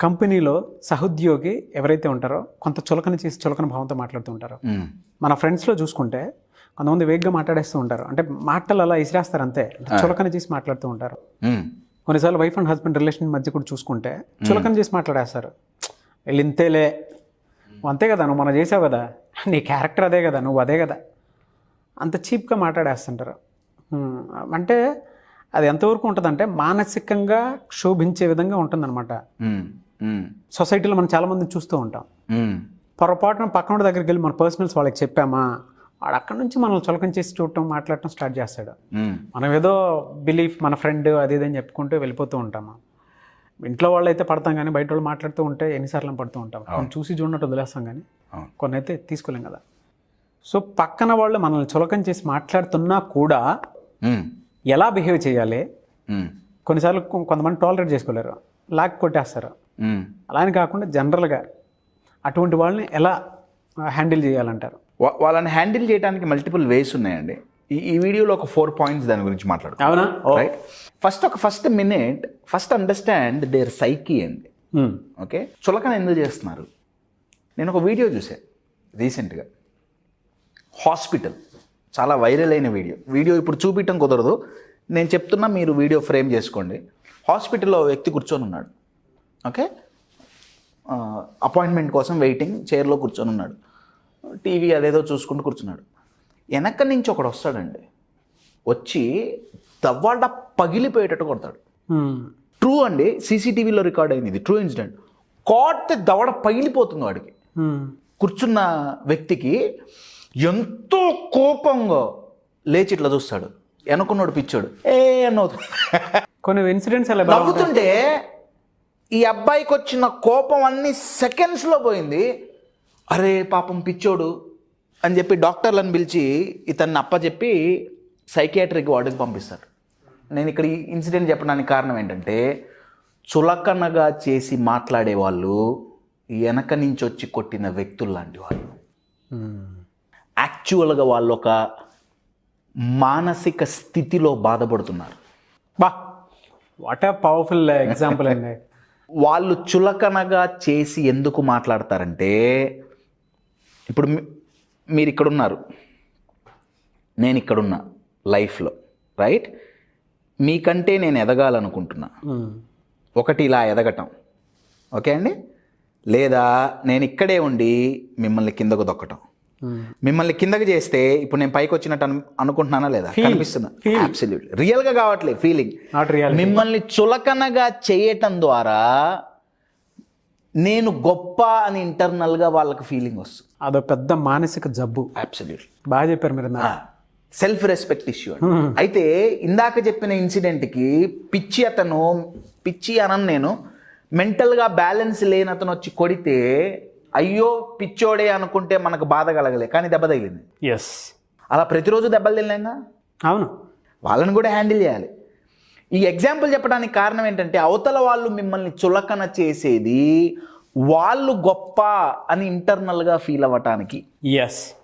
కంపెనీలో సహోద్యోగి ఎవరైతే ఉంటారో కొంత చులకన చేసి చులకన భావంతో మాట్లాడుతూ ఉంటారు. మన ఫ్రెండ్స్లో చూసుకుంటే కొంతమంది వేగ్గా మాట్లాడేస్తూ ఉంటారు. అంటే మాటలు అలా ఇసిరేస్తారు అంతే. చులకన చేసి మాట్లాడుతూ ఉంటారు. కొన్నిసార్లు వైఫ్ అండ్ హస్బెండ్ రిలేషన్ మధ్య కూడా చూసుకుంటే చులకన చేసి మాట్లాడేస్తారు. వీళ్ళు ఇంతేలే. అంతే కదా నువ్వు మనం చేసావు కదా. నీ క్యారెక్టర్ అదే కదా నువ్వు అదే కదా. అంత చీప్గా మాట్లాడేస్తుంటారు. అంటే అది ఎంతవరకు ఉంటుందంటే మానసికంగా క్షోభించే విధంగా ఉంటుందన్నమాట. సొసైటీలో మనం చాలామందిని చూస్తూ ఉంటాం. పొరపాటున పక్కన దగ్గరికి వెళ్ళి మన పర్సనల్స్ వాళ్ళకి చెప్పామా? వాడు అక్కడి నుంచి మనల్ని చులకన చేసి చూడటం మాట్లాడటం స్టార్ట్ చేస్తాడు. మనం ఏదో బిలీఫ్ మన ఫ్రెండ్ అది ఇది అని చెప్పుకుంటూ వెళ్ళిపోతూ ఉంటాము? ఇంట్లో వాళ్ళు అయితే పడతాం కానీ బయట వాళ్ళు మాట్లాడుతూ ఉంటే ఎన్నిసార్లు పడుతూ ఉంటాం. మనం చూసి చూడనట్టు వదిలేస్తాం కానీ. కొన్ని అయితే తీసుకోలేం కదా. సో పక్కన వాళ్ళు మనల్ని చులకన చేసి మాట్లాడుతున్నా కూడా ఎలా బిహేవ్ చేయాలి? కొన్నిసార్లు కొంతమంది టాలరేట్ చేసుకోలేరు. లాక్ కొట్టేస్తారు. అలా అని కాకుండా జనరల్గా అటువంటి వాళ్ళని ఎలా హ్యాండిల్ చేయాలంటారు? వాళ్ళని హ్యాండిల్ చేయడానికి మల్టిపుల్ వేస్ ఉన్నాయండి. ఈ ఈ వీడియోలో ఒక ఫోర్ పాయింట్స్ దాని గురించి మాట్లాడుకో అవునా? రైట్? ఫస్ట్ ఒక first minute first understand their psyche అండి. ఓకే? చులకన ఎందుకు చేస్తున్నారు? నేను ఒక వీడియో చూసా రీసెంట్గా. హాస్పిటల్. చాలా వైరల్ అయిన వీడియో. వీడియో ఇప్పుడు చూపించడం కుదరదు. నేను చెప్తున్నా మీరు వీడియో ఫ్రేమ్ చేసుకోండి. హాస్పిటల్లో వ్యక్తి కూర్చొని ఉన్నాడు. ఓకే? అపాయింట్మెంట్ కోసం వెయిటింగ్ చైర్లో కూర్చొని ఉన్నాడు. టీవీ అదేదో చూసుకుంటూ కూర్చున్నాడు. వెనక నుంచి ఒకడు వస్తాడండి. వచ్చి దవ్వాడ పగిలిపోయేటట్టు కొడతాడు. ట్రూ అండి. సీసీటీవీలో రికార్డ్ అయింది ఇది. True incident. కోడితే దవడ పగిలిపోతుంది వాడికి. కూర్చున్న వ్యక్తికి ఎంతో కోపంగా లేచి ఇట్లా చూస్తాడు. వెనుకున్నాడు పిచ్చాడు. ఏ అన్నవుతు కొన్ని ఇన్సిడెంట్స్. నవ్వుతుంటే ఈ అబ్బాయికి వచ్చిన కోపం అన్ని సెకండ్స్లో పోయింది అరే పాపం పిచ్చోడు అని చెప్పి డాక్టర్లను పిలిచి ఇతన్ని అప్పచెప్పి సైకియాట్రిక్ వార్డుకి పంపిస్తారు నేను ఇక్కడ ఈ ఇన్సిడెంట్ చెప్పడానికి కారణం ఏంటంటే చులకనగా చేసి మాట్లాడే వాళ్ళు వెనక నుంచి వచ్చి కొట్టిన వ్యక్తులు లాంటి వాళ్ళు. యాక్చువల్గా వాళ్ళు ఒక మానసిక స్థితిలో బాధపడుతున్నారు బా వాట్ ఏ పవర్ఫుల్ ఎగ్జాంపుల్ అండి. వాళ్ళు చులకనగా చేసి ఎందుకు మాట్లాడతారంటే ఇప్పుడు మీరు ఇక్కడ ఉన్నారు నేను ఇక్కడున్నా లైఫ్లో రైట్? మీకంటే నేను ఎదగాలనుకుంటున్నా. మ్మ్. ఒకటి ఇలా ఎదగటం. ఓకే అండి? లేదా నేను ఇక్కడే ఉండి మిమ్మల్ని కిందకు దొక్కటం. మిమ్మల్ని కిందకి చేస్తే ఇప్పుడు నేను పైకి వచ్చినట్టు అను అనుకుంటున్నానా లేదా? కనిపిస్తున్నా అబ్సల్యూట్లీ రియల్గా కావట్లేదు ఫీలింగ్ రియల్ మిమ్మల్ని చులకనగా చేయటం ద్వారా నేను గొప్ప అని ఇంటర్నల్గా వాళ్ళకి ఫీలింగ్ వస్తుంది. అదో పెద్ద మానసిక జబ్బు. అబ్సల్యూట్లీ బాగా చెప్పారు మీరు. సెల్ఫ్ రెస్పెక్ట్ ఇష్యూ అయితే ఇందాక చెప్పిన ఇన్సిడెంట్కి పిచ్చి అతను పిచ్చి అనను నేను మెంటల్గా బ్యాలెన్స్ లేని అతను వచ్చి కొడితే అయ్యో పిచ్చోడే అనుకుంటే మనకు బాధ కలగలే కానీ దెబ్బ తగిలింది. ఎస్ అలా ప్రతిరోజు దెబ్బలు తినలేంగా అవును. వాళ్ళని కూడా హ్యాండిల్ చేయాలి. ఈ ఎగ్జాంపుల్ చెప్పడానికి కారణం ఏంటంటే అవతల వాళ్ళు మిమ్మల్ని చులకన చేసేది వాళ్ళు గొప్ప అని ఇంటర్నల్గా ఫీల్ అవ్వటానికి. ఎస్